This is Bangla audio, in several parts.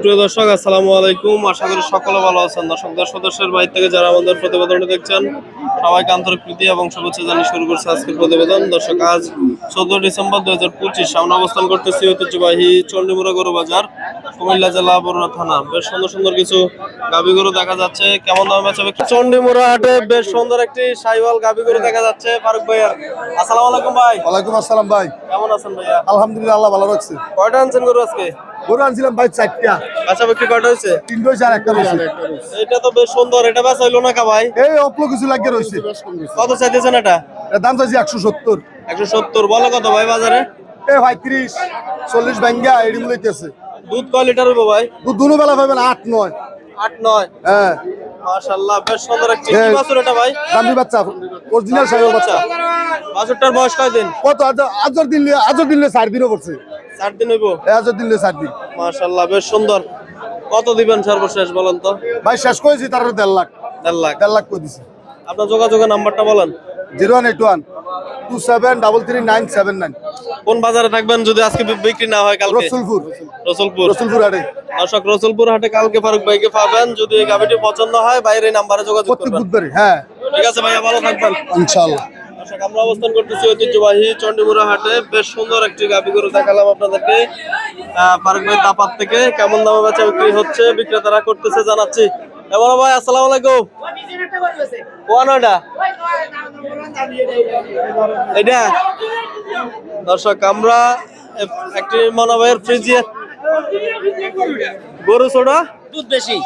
সুপ্রিয় দর্শক আসসালামু আলাইকুম। আশা করি সকলে ভালো আছেন। দর্শক দশ সদস্যের বাইর থেকে যারা আমাদের প্রতিবেদনটি দেখছেন সবাইকে আন্তরিক প্রীতি এবং শুভেচ্ছা জানিয়ে শুরু করছে আজকের প্রতিবেদন। দর্শক আজ চোদ্দ ডিসেম্বর দুই হাজার পঁচিশ সামনে অবস্থান করতেছি ঐতিহ্যবাহী চণ্ডীমুড়া গরু বাজার কুমিল্লা জেলা বরুণা থানা। বেশ সুন্দর সুন্দর কিছু গাভী গরু দেখা যাচ্ছে। কেমন দামে বিক্রি? চণ্ডীমুড়া হাটে বেশ সুন্দর একটি সাইওয়াল গাভী গরু দেখা যাচ্ছে। ফারুক ভাইয়ার আসসালামু আলাইকুম ভাই। ওয়ালাইকুম আসসালাম ভাই। কেমন আছেন ভাইয়া? আলহামদুলিল্লাহ আল্লাহ ভালো রাখছে। কয়টা আনছেন গরু আজকে? গরু আনছিলাম ভাই চারটা। আচ্ছা বিক্রি কয়টা হয়েছে? তিনটা হয়েছে আর একটা রয়েছে। এটা তো বেশ সুন্দর এটা বেচা হইল না কা ভাই? এই অল্প কিছু লাগিয়ে রয়েছে। কত চাইতেছেন এটা? এর দাম চাইছি একশো সত্তর। একশো সত্তর বলো কত ভাই বাজারে? এ ভাই তিরিশ চল্লিশ ব্যাঙ্গা এডি লইতেছে দুধ কয় লিটার হইবো ভাই? দুধ দুনো বেলা পাবেন আট নয়। আট নয়। হ্যাঁ। মাশাল্লাহ বেশ সুন্দর একটি। বাছুর এটা ভাই। গান্ধী বাচ্চা অরিজিনাল সাইকেল বাচ্চা। বাছুরটার বয়স কয় দিন কত? আজ- আজর দিন আজর দিন চার দিনও পড়ছে। চার দিন হইবো? আজর দিন চার দিন। মাশাআল্লাহ বেশ সুন্দর। কত দিবেন সর্বশেষ বলেন তো? ভাই শেষ করেছি তার দেড় লাখ। দেড় লাখ। দেড় লাখ করে দিছি। আপনার যোগাযোগের নাম্বারটা বলেন। Zero one eight one two seven double three nine seven nine. কোন বাজারে থাকবেন যদি আজকে বিক্রি না হয় কালকে? রসুলপুর। রসুলপুর। রসুলপুর হাটে। দর্শক রসুলপুর হাটে কালকে ফারুক ভাইকে পাবেন। যদি এই গাভিটি পছন্দ হয় বাইরে নাম্বারে যোগাযোগ করবেন। বুধবারে হ্যাঁ। ঠিক আছে ভাইয়া ভালো থাকবেন। ইনশাল্লাহ দর্শক আমরা অবস্থান করতেছি ঐতিহ্যবাহী চন্ডিমুড়া হাটে। বেশ সুন্দর একটি গাভি গরু দেখালাম আপনাদেরকে। ফারুক ভাই তাপাত থেকে কেমন দামে বেচা বিক্রি হচ্ছে বিক্রেতারা করতেছে জানাচ্ছি। এবার ভাই আসসালামু আলাইকুম। কোন ওটা এটা দর্শক আমরা একটি মনোভাবের ফ্রিজিয়ে গরু ছোড়া দুধ বেশি?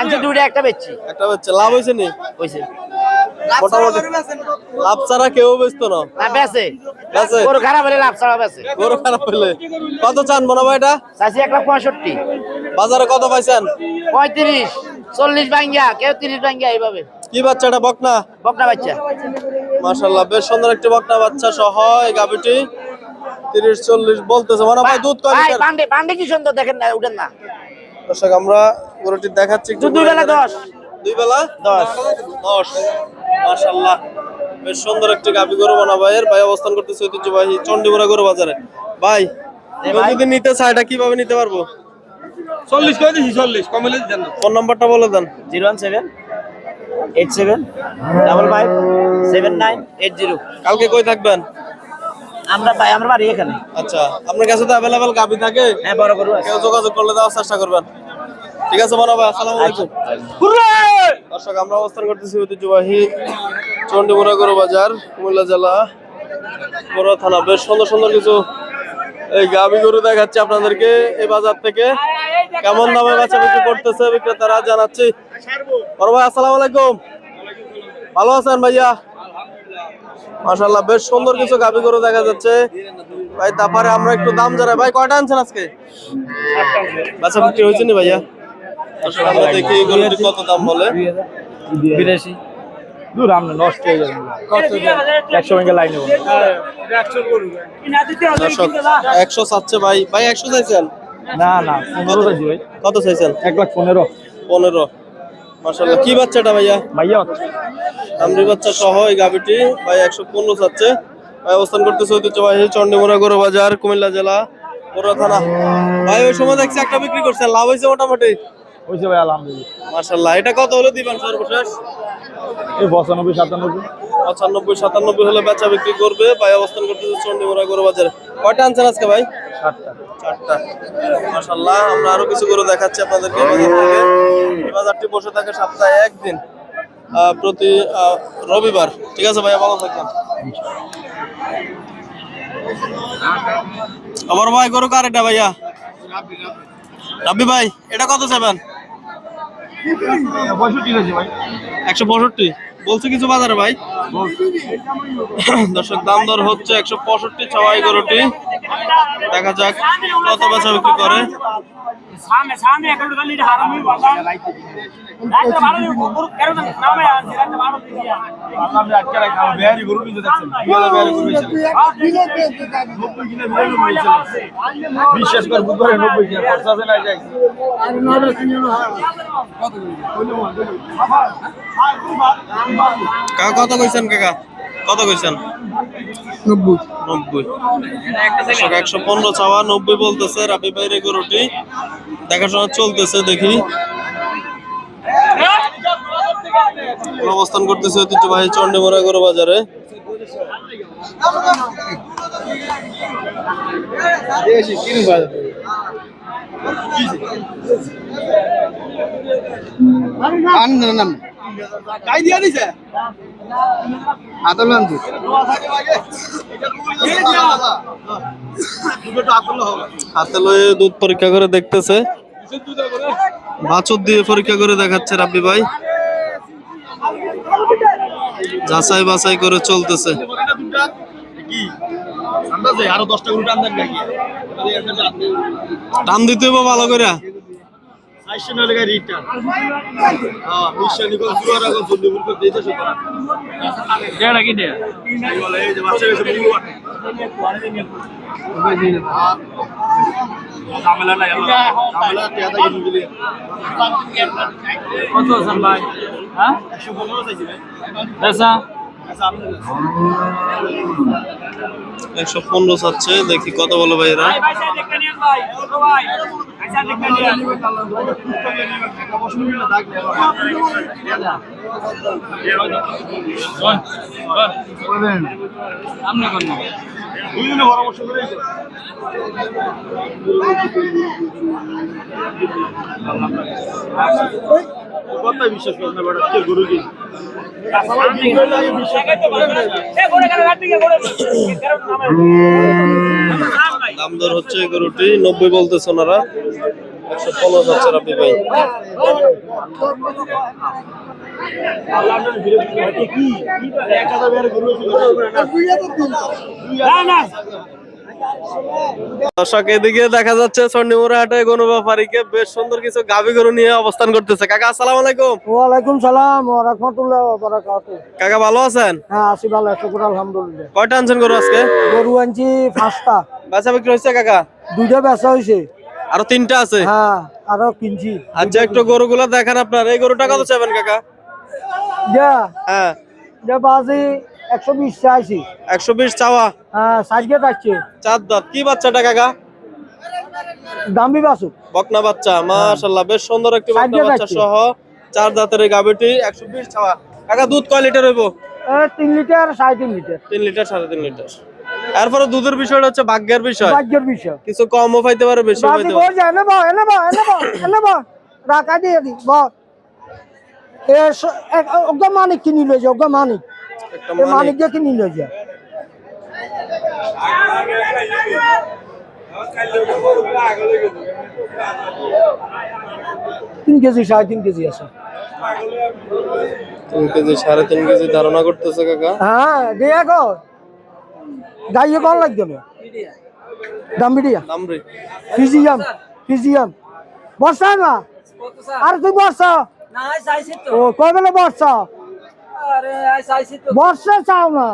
আনছে দুইটা একটা বেচছি। একটা লাভ হয়েছে নি? হইছে মোটামুটি। লাভ ছাড়া কেউ বেচতো না। না বেচে। বেচে? গরু খারাপ হলে লাভ ছাড়া বেচে। গরু খারাপ কত চান মনে হয় এটা? চাষি এক লাখ পঁয়ষট্টি। বাজারে কত পাইছেন? পঁয়ত্রিশ চল্লিশ বাঙ্গিয়া কেউ তিরিশ বাঙ্গিয়া এইভাবে। কি বাচ্চাটা বকনা? বকনা বাচ্চা। মাশাল্লাহ বেশ সুন্দর একটি বকনা বাচ্চা সহ এই গাবিটি তিরিশ চল্লিশ বলতেছে। মনে হয় দূধ কয় ভাই লিটার? পান্ডে পান্ডে কি সুন্দর দেখেন না উঠেন না। দর্শক আমরা গরুটি দেখাচ্ছি একটু দুধ দুই বেলা দশ। দুই বেলা? দশ। দশ। মাশাল্লাহ বেশ সুন্দর একটি গাবি গরু বানা ভাইয়ের। ভাই অবস্থান করতেছে ঐতিহ্যবাহী চন্ডিমুড়া গরু বাজারে। ভাই যদি নিতে চায় এটা কীভাবে নিতে পারব? চল্লিশ করে দিছি চল্লিশ। কমলে দিতেন না। ফোন নাম্বারটা বলে দেন। Zero one seven eight seven double five seven nine eight zero. কালকে কই থাকবেন? আমরা ভাই আমরা বাড়ি এখানে। আচ্ছা আপনার কাছে তো অ্যাভেলেবেল গাবি থাকে। হ্যাঁ বড় গরু কেউ যোগাযোগ করলে দেওয়ার চেষ্টা করবেন। ঠিক আছে বড় ভাই আসসালামু আলাইকুম। দর্শক আমরা অবস্থান করতেছি ঐতিহ্যবাহী চন্ডিমুড়া গরু বাজার কুমিল্লা জেলা বড় থানা। বেশ সুন্দর সুন্দর কিছু এই গাবি গরু দেখাচ্ছি আপনাদেরকে এই বাজার থেকে। কেমন দামে বেচা বিক্রি করতেছে বিক্রেতারা জানাচ্ছি। বড় ভাই আসসালামু আলাইকুম। ভালো আছেন ভাইয়া? মাশাল্লাহ বেশ সুন্দর কিছু গাবি গরু দেখা যাচ্ছে। ভাই তারপরে আমরা একটু দাম জানাই। ভাই কয়টা আনছেন আজকে? বেচা বিক্রি হয়েছে নি ভাইয়া? আমরা দেখি এই কত দাম বলে। বিরাশি। দূর আমরা নষ্ট হয়ে একশো ব্যাংকে লাইন নেব দর্শক একশো চাচ্ছে ভাই। ভাই একশো চাইছেন? না না পনেরো চাইছি ভাই। কত চাইছেন? এক লাখ পনেরো। পনেরো। মাশাল্লাহ কি বাচ্চাটা ভাইয়া? ভাইয়া। আমরি বাচ্চা সহ এই গাবিটি ভাই একশো পনেরো চাচ্ছে। ভাই অবস্থান করতেছে ঐতিহ্যবাহী চন্ডিমুড়া গরু বাজার কুমিল্লা জেলা বড় থানা। ভাই ওই সময় দেখছি একটা বিক্রি করছেন। লাভ হয়েছে মোটামুটি? হয়েছে ভাই আলহামদুলিল্লাহ। মাশাল্লাহ এটা কত হলে দিবেন সর্বশেষ? এই পঁচানব্বই সাতানব্বই। পঁচানব্বই সাতানব্বই হলে বেচা বিক্রি করবে। ভাই অবস্থান করতেছে চন্ডিমুড়া গরু বাজারে কয়টা আনছেন আজকে ভাই? ষাটটা চারটা। মাশাল্লাহ আমরা আরও কিছু গরু দেখাচ্ছি আপনাদেরকে বাজার থেকে। বাজারটি বসে থাকে সপ্তাহে একদিন প্রতি রবিবার। ঠিক আছে ভাইয়া ভালো থাকবেন। আমার ভাই গরু কার এটা ভাইয়া? রাব্বি ভাই এটা কত চাবেন? পঁয়ষট্টি হয়েছে একশো পঁয়ষট্টি? বলছে কিছু বাজারে ভাই? দর্শক, দাম দর হচ্ছে একশো পঁয়ষট্টি ছয় গরুটি। দেখা যাক কত বেচা বিক্রি করে। সামনে সামনে একটা খালি হারামি বাবা একটা ভালো গরু কেন নামে আছে একটা ভালো দিয়া আপনি আজকে রাখা বিহারি গরু কিনতে যাচ্ছেন দুই হাজার বিহারি গরু কিনছিলেন নব্বই কিনে বিহারি গরু কিনছিলেন বিশ্বাস করে বুধবারে নব্বই কিনে খরচা আছে না যাই কাকা কত কইছেন কাকা কত কইছেন? নব্বই। নব্বই। একশো পনেরো চাওয়া নব্বই বলতেছে রাবি বাইরে গরুটি। দেখাশোনা চলতেছে দেখি। অবস্থান করতেছে ঐতিহ্যবাহী চন্ডীমোড়া গরু বাজারে। কাই দিয়া দিছে আদল আনছি? হাতে লয়ে দুধ পরীক্ষা করে দেখতেছে। বাছুর দিয়ে পরীক্ষা করে দেখাচ্ছে রাব্বি ভাই। যাচাই বাছাই করে চলতেছে। টান দিতে ভালো করে কত আছেন ভাই? হ্যাঁ? 115 চাইছি ভাই পেশা আচ্ছা আপনি একশো পনেরো চাচ্ছে, দেখি কত বলো ভাই এরা ভাই ভাই সাইড দেখতে নিন ভাই ছোট ভাই ভাই সাইড দেখতে নিন আপনি কোন দুইজনে পরামর্শ কথা বিশ্বাস করেন না বেটা কে গরু দাম দর হচ্ছে গরুটি নব্বই বলতেছে ওনারা একশো পনেরো চাচ্ছে রাব্বি ভাই দর্শক এদিকে দেখা যাচ্ছে চন্ডিমুড়া হাটে গরু ব্যাপারীকে বেশ সুন্দর কিছু গাভী গরু নিয়ে অবস্থান করতেছে। কাকা আসসালামু আলাইকুম। ওয়ালাইকুম সালাম ওয়া রাহমাতুল্লাহ ওয়া বারাকাতুহু। কাকা ভালো আছেন? হ্যাঁ আছি ভালো শুকর আলহামদুলিল্লাহ। কয়টা আনছেন গরু আজকে? গরু আনছি পাঁচটা। বেচা বিক্রি হইছে কাকা? দুইটা বেচা হইছে আরও তিনটা আছে? হ্যাঁ আরও কিনছি। আচ্ছা একটু গরুগুলো দেখান আপনার। এই গরুটা কত চাইবেন কাকা? যা। হ্যাঁ। যা বাজি একশো বিশ চাইছি। একশো বিশ চাওয়া। হ্যাঁ সাইজকে যাচ্ছে চার দাঁত কি বাচ্চাটা কাকা? দামি বাসু বকনা বাচ্চা মাশাল্লাহ বেশ সুন্দর একটি বকনা বাচ্চা সহ চার দাঁতের এই গাবিটি একশো বিশ চাওয়া। কাকা দুধ কয় লিটার হইব? তিন লিটার সাড়ে তিন লিটার। তিন লিটার সাড়ে তিন লিটার। এরপরে দুধের বিষয়টা হচ্ছে ভাগ্যের বিষয়। ভাগ্যের বিষয়। কিছু কমও পাইতে পারে বেশি বাজি পাইতে পারে। এনে বা এনে বা এনে বা এনে বা রাখা দিয়ে দি বল। এ মানিক কিনি লই মানিক। মানিক দিয়ে কিনি লই যা? তিন কেজি সাড়ে তিন কেজি আছে। তিন কেজি সাড়ে তিন কেজি ধারণা করতেছে কাকা। হ্যাঁ দিয়ে গো গাইয়ে কল লাগবে না দাম বিড়িয়া রে। ফিজিয়াম ফিজিয়াম। বর্ষা না? আর তুই বর্ষা? ও কয় বেলা বর্ষা? বর্ষা চাও না।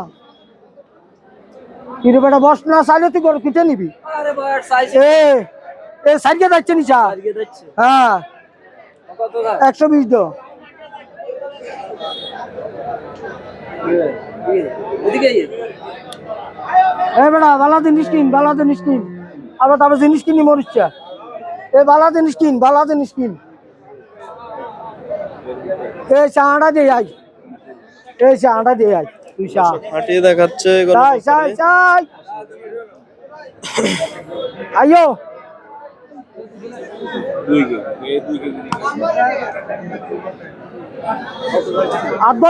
কিরে বেটা বর্ষ না চাইলে তুই গরু কিটে নিবি। এ এ সাইডে যাচ্ছে নিচা? হ্যাঁ। একশো বিশ দো এ বেটা বালা জিনিস কিন বালা জিনিস কিন। আবার তারপর জিনিস কিনি মরিচ্ছা এ বালা জিনিস কিন বালা জিনিস কিন। এ চাঁড়া দিয়ে আই এ চাঁড়া দিয়ে আই তুই দেখাচ্ছে চাই চাই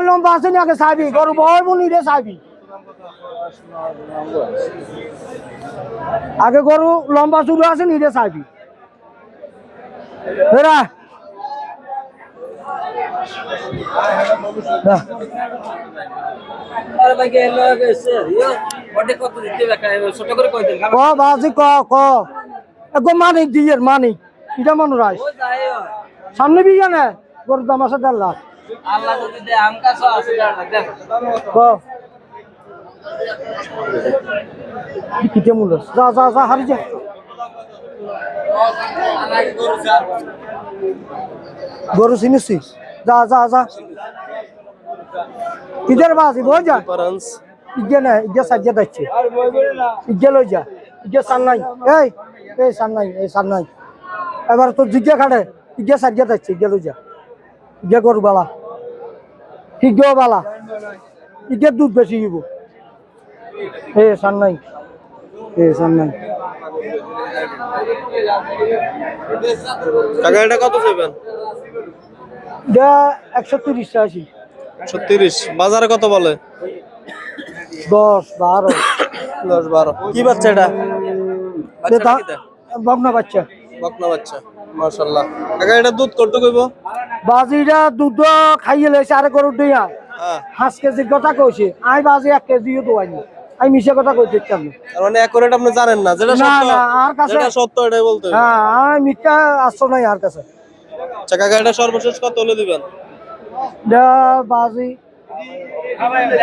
লম্বা আছে নি আগে গরু বনি রে আগে গরু লম্বা চুরু আছে নি রে হেরা। ক বাজি ক ক। মানিক দিয়ে মানিক এটা মনে সামনে বি জানে? গরুর দাম আছে দেড় লাখ। আল্লাহ যদি দেয় আম কাছে আছে দেখ ক। কিতে মূল্য যা যা যা হারি যা। গরু চিনিস যা যা যা। কিদের বাজি বই যা। ইগে না ইগে সাজিয়ে যাচ্ছে ইগে লই যা ইগে সার নাই এই এই সার নাই এই সার নাই এবার তো জিজ্ঞে খাড়ে ইগে সাজিয়ে যাচ্ছে ইগে লই যা। ইগে গরু বালা ইগেও বালা। ইগে দুধ বেশি দিব এই সার নাই এই সার নাই কাকা এটা কত চাইবেন? এটা একশো তিরিশ আশি ছত্রিশ বাজারে কত বলে? দশ বারো। দশ বারো। কি বাচ্চা এটা? বকনা বাচ্চা। বকনা বাচ্চা কাকা এটা দুধ কইব? খাইয়ে লেছে আরে গরু দিয়া হ্যাঁ। কেজির কথা কইছে আই বাজি এক কেজিও দোয়াইনি আমি মিশে কথা কইতে মানে আপনি জানেন না যেটা সত্য। আর কাছে- সত্য এটাই বলতে হবে হ্যাঁ মিথ্যা আসছো নাই আর কাছে। কাকা এটা সর্বশেষ কত হলে দিবেন? বাজি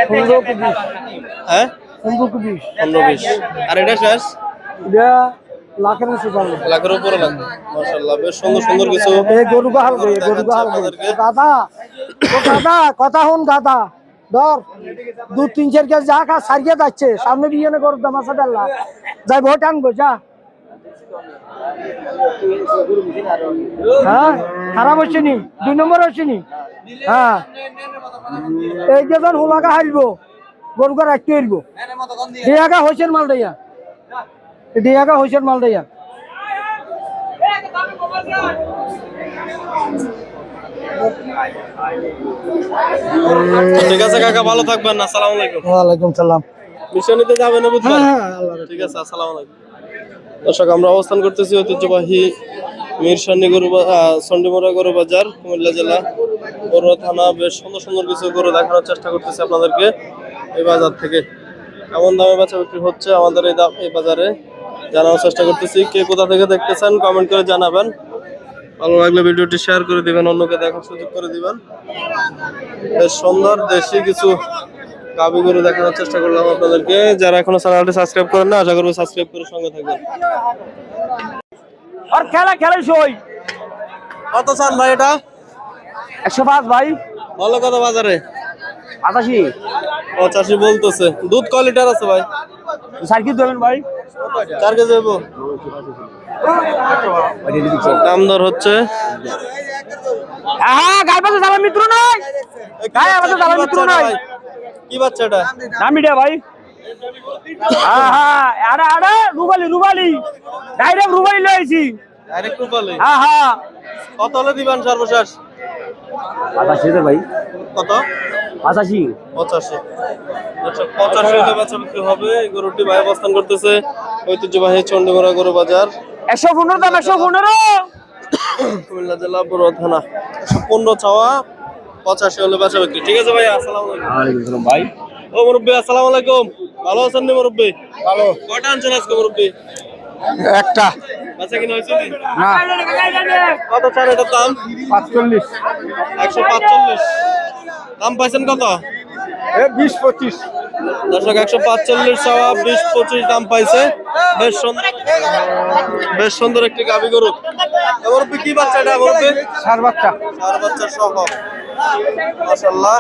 পনেরো বিশ। হ্যাঁ? পনেরো বিশ। পনেরো বিশ। আর এটা শেষ? এটা লাখের উপরে লাগবে। মাশাল্লাহ বেশ সুন্দর সুন্দর কিছু এই গরু গাহাল গই গরু গাহাল দাদা ও দাদা কথা হন দাদা। ধর দু তিন চার কেজি যা খা সারিয়ে যাচ্ছে। সামনে বিয়ে দাম আছে যাই ভোট আনব যা। হ্যাঁ খারাপ হচ্ছে নি। দুই নম্বর হচ্ছে নি। হ্যাঁ। এই যে ধর হোলাকা হারবো গরুকে রাখতে হারবো ডিয়াকা ডিয়াকা ঠিক আছে কাকা ভালো থাকবেন। আসসালামু আলাইকুম। ওয়ালাইকুম সালাম। মিশনীতে যাবেন বুধবার? হ্যাঁ আল্লাহ ঠিক আছে আসসালামু আলাইকুম। দর্শক আমরা অবস্থান করতেছি ঐতিহ্যবাহী মিরসানি গরু আহ, গরু বাজার কুমিল্লা জেলা বড়ুয়া থানা। বেশ সুন্দর সুন্দর কিছু গরু দেখানোর চেষ্টা করতেছি আপনাদেরকে এই বাজার থেকে। এমন দামে বেচা বিক্রি হচ্ছে আমাদের এই দাম এই বাজারে? জানানোর চেষ্টা করতেছি। কে কোথা থেকে দেখতেছেন কমেন্ট করে জানাবেন। ভালো লাগলে ভিডিওটি শেয়ার করে দিবেন অন্যকে দেখার সুযোগ করে দিবেন। বেশ সুন্দর দেশি কিছু গাবি গরু দেখানোর চেষ্টা করলাম আপনাদেরকে। যারা এখনও চ্যানেলটি সাবস্ক্রাইব করেন না আশা করব সাবস্ক্রাইব করে সঙ্গে থাকবেন। আর খেলা খেলাই সই। কত চান ভাই এটা? একশো পাঁচ ভাই। ভালো কত বাজারে। আটাশি। পঁচাশি বলতেছে। দুধ ক লিটার আছে ভাই? সার কি দেবেন ভাই? চার কেজি দেবো। দাম দর হচ্ছে। হ্যাঁ গায়ে পাশে যাবার মিত্র নাই। গায়ে কি যাবার মিত্র ভাই? কি বাচ্চা এটা নাম মিডিয়া ভাই আরে আরে রুবালি রুবালি। ডাইরেক্ট রুবালি লয়েছি ডাইরেক্ট রূপালি হ্যাঁ হ্যাঁ কত হলে দিবেন সর্বশেষ? আটাশি ভাই। কত? আটাশি পঁচাশি। আচ্ছা পঁচাশি বেচা বিক্রি হবে। গরুটি ভাই অবস্থান করতেছে ঐতিহ্যবাহী চন্ডীমোড়া গরু বাজার। একশো পনেরো দাম একশো পনেরো। কুমিল্লা জেলা বড়ুয়া থানা। একশো পনেরো চাওয়া পঁচাশি হলে বেচা বিক্রি। ঠিক আছে ভাই আসসালামু আলাইকুম। ভাই। ও মুরব্বী আসসালামু আলাইকুম। ভালো আছেন নি মুরব্বী? ভালো। কয়টা আনছেন আজকে মুরব্বী? একটা। বেচা কিনা হয়েছে নি? কত চার এটার দাম? পাঁচচল্লিশ। একশো পাঁচচল্লিশ। দাম পাইছেন কত? বিশ পঁচিশ। দর্শক একশো পাঁচচল্লিশ বিশ পঁচিশ দাম পাইছে। বেশ সুন্দর বেশ সুন্দর একটি গাভি গরু। কি বাচ্চা এটা সার বাচ্চা। চার বাচ্চা সহ। মাশাল্লাহ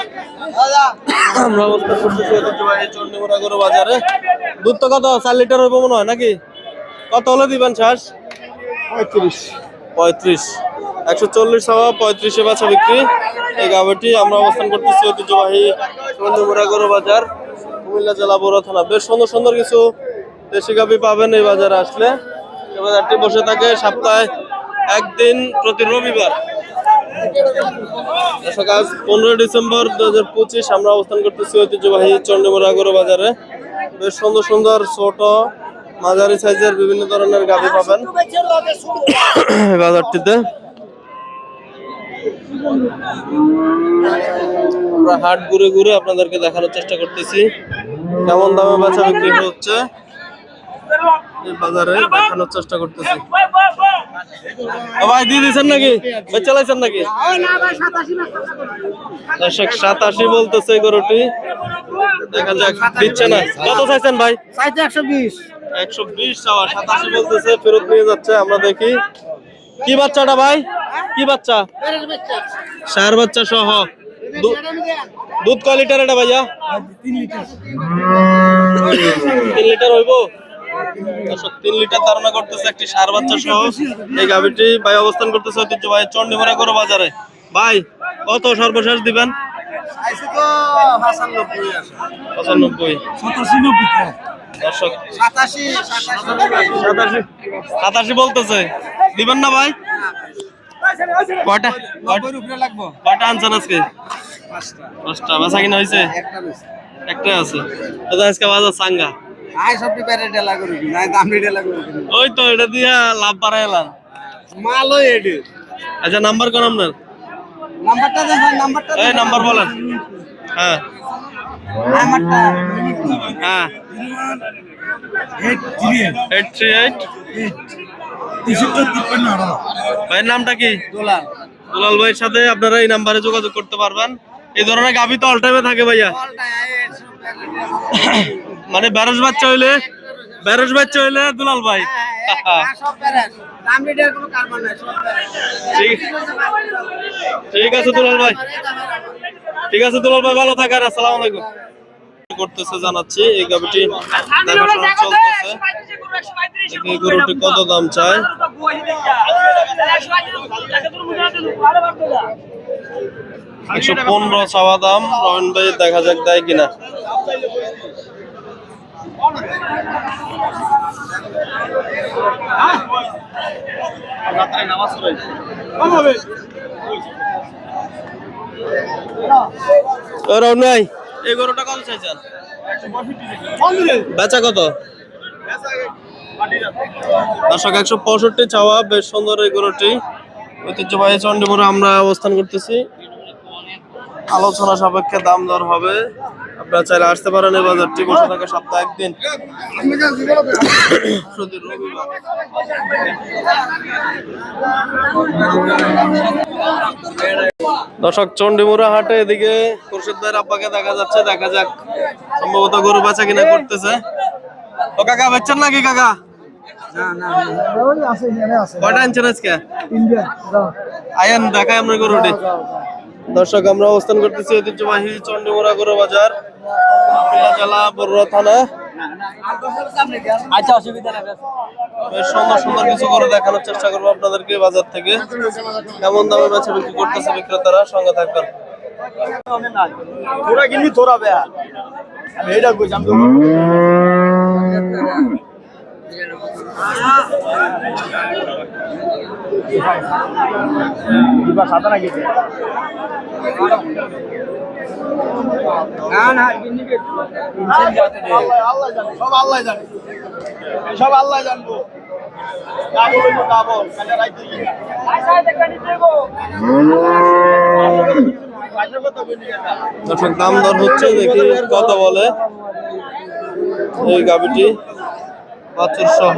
আমরা অবস্থা করতেছি ঐতিহ্যবাহী চন্ডীমুড়া গরু বাজারে। দুধ তো কত? চার লিটার হইব মনে হয় নাকি? কত হলে দিবেন শ্বাস পঁয়ত্রিশ। পঁয়ত্রিশ। একশো চল্লিশ হওয়া পঁয়ত্রিশে বাচ্চা বিক্রি। এই গাভিটি আমরা অবস্থান করতেছি ঐতিহ্যবাহী চন্ডীমুড়া গরু বাজার কুমিল্লা জেলা বড় থানা। বেশ সুন্দর সুন্দর কিছু দেশি গাভি পাবেন এই বাজারে আসলে। এই বাজারটি বসে থাকে সপ্তাহে একদিন প্রতি রবিবার। দর্শক, আজ পনেরোই ডিসেম্বর দু হাজার পঁচিশ আমরা অবস্থান করতেছি ঐতিহ্যবাহী চন্ডীমুড়া গরু বাজারে। বেশ সুন্দর সুন্দর ছোট, মাঝারি সাইজের বিভিন্ন ধরনের গাভি পাবেন বাজারটিতে। আমরা হাট ঘুরে ঘুরে আপনাদেরকে দেখানোর চেষ্টা করতেছি। কেমন দামে বেচা বিক্রি হচ্ছে? বাজারে দেখানোর চেষ্টা করতেছি। ভাই, দিয়ে দিয়েছেন নাকি? বেচা লাইছেন নাকি? সাতাশি বলতেছে গরুটি। দেখা যাক, দিচ্ছে না। কত চাইছেন ভাই? একশো বিশ একশো বিশ সাতাশি বলতেছে, ফেরত নিয়ে যাচ্ছে, আমরা দেখি। কি বাচ্চাটা ভাই? কি বাচ্চা? সার বাচ্চা সহ। দুধ কয় লিটার এটা ভাইয়া? তিন লিটার হইব? তিন লিটার ধারণা করতেছে একটি সার সহ এই অবস্থান বাজারে। ভাই, কত সর্বশেষ দিবেন? পঁচানব্বই। সাতাশি। সাতাশি বলতেছে। দিবেন না ভাই? কয়টা- কয়টা? আনছেন আজকে? একটা আছে। আজকে বাজার সাঙ্গা আয় সবটি পেরে ডেলা করি নাই দামি ডেলা করি ওই তো এটা দিয়া লাভ বাড়াই এলাম। মালো এডি। আচ্ছা নাম্বার কোন আপনার? নাম্বারটা দেন নাম্বারটা এই নাম্বার বলেন। হ্যাঁ। নাম্বারটা। হ্যাঁ। Eight three eight. ভাইয়ের নামটা কি? ডলার দুলাল ভাইয়ের সাথে আপনারা এই নাম্বারে যোগাযোগ করতে পারবেন। এই ধরনের গাভি তো অল টাইমে থাকে ভাইয়া মানে ব্যারস বাচ্চা হইলে ব্যারস বাচ্চা হইলে দুলাল ভাই ঠিক ঠিক আছে দুলাল ভাই ঠিক আছে দুলাল ভাই ভালো থাকেন আসসালামু আলাইকুম করতেছে জানাচ্ছি এই গাভিটি চলতেছে এই গরুটি কত দাম চায় একশো পনেরো চাওয়া দাম রহন ভাই দেখা যাক দেয় কিনা। ও রহন ভাই এই গরুটা কত চাইছেন? বেচা কত? দর্শক একশো পঁয়ষট্টি চাওয়া বেশ সুন্দর এই গরুটি। ঐতিহ্যবাহী চন্ডীপুরে আমরা অবস্থান করতেছি। আলোচনা সাপেক্ষে দাম দর হবে। আপনারা চাইলে আসতে পারেন এই বাজারটি বসে থাকে সপ্তাহে একদিন। দর্শক চন্ডিমুরা হাটে এদিকে খুরশিদ ভাইয়ের আব্বাকে দেখা যাচ্ছে। দেখা যাক সম্ভবত গরু বেচা কিনা করতেছে। ও কাকা বেচছেন নাকি কাকা? কয়টা আনছেন আজকে? আয়ান দেখায় আমরা গরুটি। দর্শক আমরা অবস্থান করতেছি ঐতিহ্যবাহী চন্ডিমুরা গরু বাজার জেলা বড়ুয়া থানা। আচ্ছা অসুবিধা নেই বেশ। সুন্দর সুন্দর কিছু করে দেখানোর চেষ্টা করব আপনাদেরকে বাজার থেকে। কেমন দামে বেচা বিক্রি করতেছে বিক্রেতারা সঙ্গে থাকবেন। তোরা কিনবি তোরা বেয়া। আমি এইটা কইছি আমি না না সব আল্লাহ জানে সব আল্লাহ জানব দাম দর হচ্ছে দেখি কত বলে। এই গাবিটি বাছুর সহ